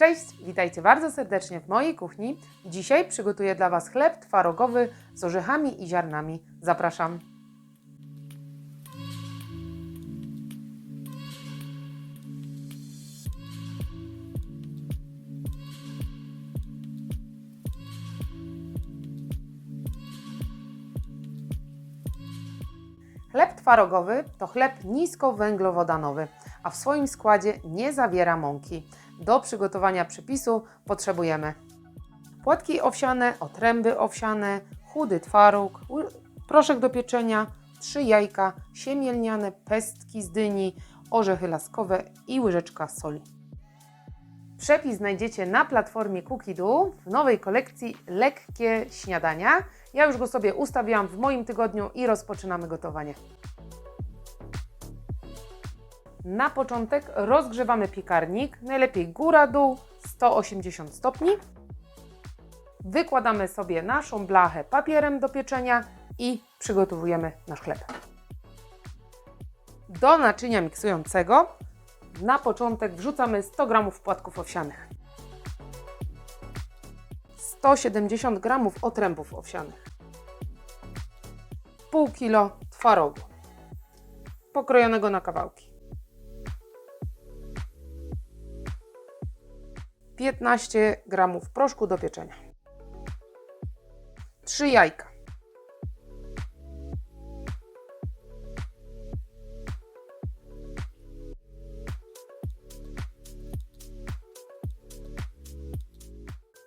Cześć, witajcie bardzo serdecznie w mojej kuchni. Dzisiaj przygotuję dla Was chleb twarogowy z orzechami i ziarnami. Zapraszam. Chleb twarogowy to chleb niskowęglowodanowy, a w swoim składzie nie zawiera mąki. Do przygotowania przepisu potrzebujemy płatki owsiane, otręby owsiane, chudy twaróg, proszek do pieczenia, trzy jajka, siemię lniane, pestki z dyni, orzechy laskowe i łyżeczka soli. Przepis znajdziecie na platformie Cookidu w nowej kolekcji Lekkie Śniadania. Ja już go sobie ustawiłam w moim tygodniu i rozpoczynamy gotowanie. Na początek rozgrzewamy piekarnik, najlepiej góra-dół 180 stopni. Wykładamy sobie naszą blachę papierem do pieczenia i przygotowujemy nasz chleb. Do naczynia miksującego na początek wrzucamy 100 g płatków owsianych, 170 g otrębów owsianych, pół kilo twarogu pokrojonego na kawałki, 15 g proszku do pieczenia, 3 jajka,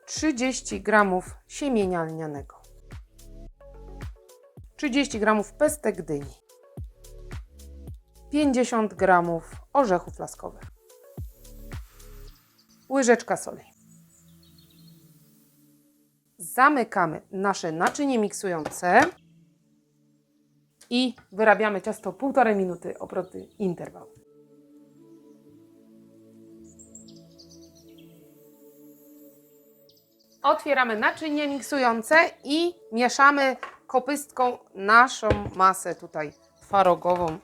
trzydzieści gramów siemienia lnianego, 30 gramów pestek dyni, 50 gramów orzechów laskowych, łyżeczka soli. Zamykamy nasze naczynie miksujące i wyrabiamy ciasto półtorej minuty obroty interwał. Otwieramy naczynie miksujące i mieszamy kopystką naszą masę tutaj twarogową.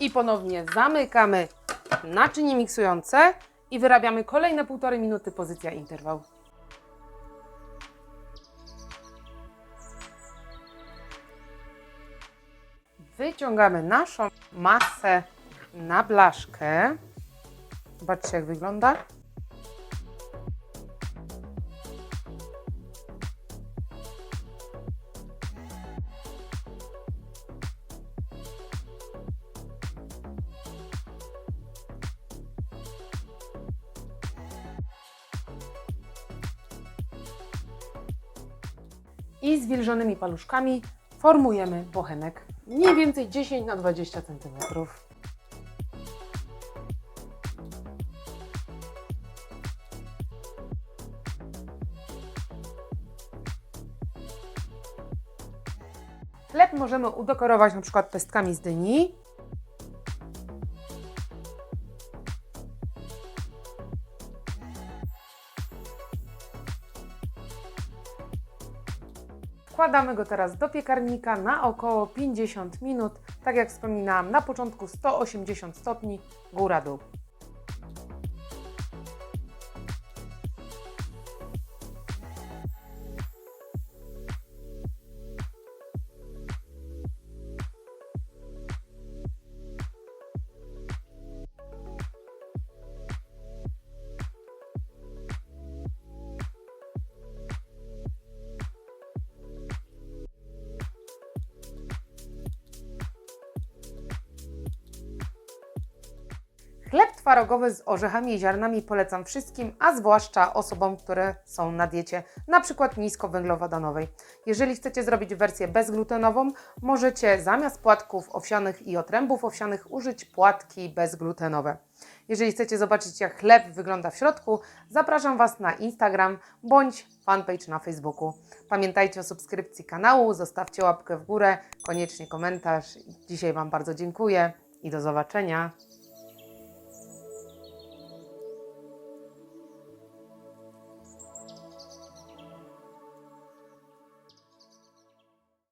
I ponownie zamykamy naczynie miksujące i wyrabiamy kolejne półtorej minuty pozycja interwał. Wyciągamy naszą masę na blaszkę. Zobaczcie, jak wygląda. I zwilżonymi paluszkami formujemy bochenek. Mniej więcej 10 na 20 cm. Chleb możemy udekorować na przykład pestkami z dyni. Wkładamy go teraz do piekarnika na około 50 minut. Tak jak wspominałam, na początku 180 stopni, góra-dół. Twarogowy z orzechami i ziarnami polecam wszystkim, a zwłaszcza osobom, które są na diecie, na przykład niskowęglowodanowej. Jeżeli chcecie zrobić wersję bezglutenową, możecie zamiast płatków owsianych i otrębów owsianych użyć płatki bezglutenowe. Jeżeli chcecie zobaczyć, jak chleb wygląda w środku, zapraszam Was na Instagram bądź fanpage na Facebooku. Pamiętajcie o subskrypcji kanału, zostawcie łapkę w górę, koniecznie komentarz. Dzisiaj Wam bardzo dziękuję i do zobaczenia.